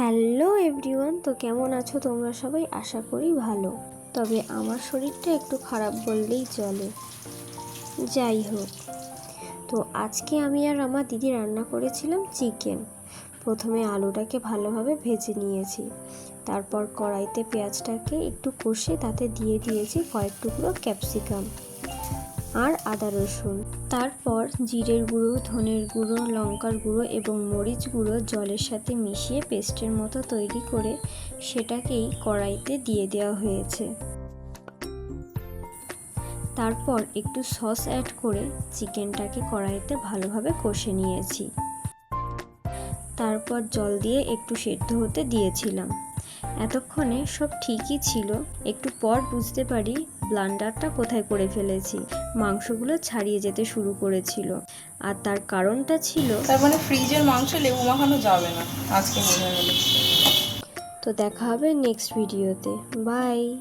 Hello everyone, তো কেমন আছো তোমরা সবাই? আশা করি ভালো। তবে আমার শরীরটা একটু খারাপ বললেই চলে। যাই হোক, তো আজকে আমি আর আমার দিদি রান্না করেছিলাম চিকেন। প্রথমে আলুটাকে ভালোভাবে ভেজে নিয়েছি। তারপর কড়াইতে পেঁয়াজটাকে একটু কষে তাতে দিয়ে দিয়েছি কয়েক টুকরো ক্যাপসিকাম। আর আদা রসুন। তারপর জিরের গুঁড়ো, ধনের গুঁড়ো, লঙ্কার গুঁড়ো এবং মরিচ গুঁড়ো জলের সাথে মিশিয়ে পেস্টের মতো তৈরি করে সেটাকেই কড়াইতে দিয়ে দেওয়া হয়েছে। তারপর একটু সস অ্যাড করে চিকেনটাকে কড়াইতে ভালোভাবে কষে নিয়েছি। তারপর জল দিয়ে একটু সেদ্ধ হতে দিয়েছিলাম। এতক্ষণে সব ঠিকই ছিল। একটু পর বুঝতে পারি ব্লান্ডারটা কোথায় করে ফেলেছি? মাংসগুলো ছাড়িয়ে যেতে শুরু করেছিল। আর তার কারণটা ছিল তার মানে ফ্রিজের মাংস লেবু মাখানো যাবে না। আজকে মনে তো দেখা হবে নেক্সট ভিডিওতে। বাই।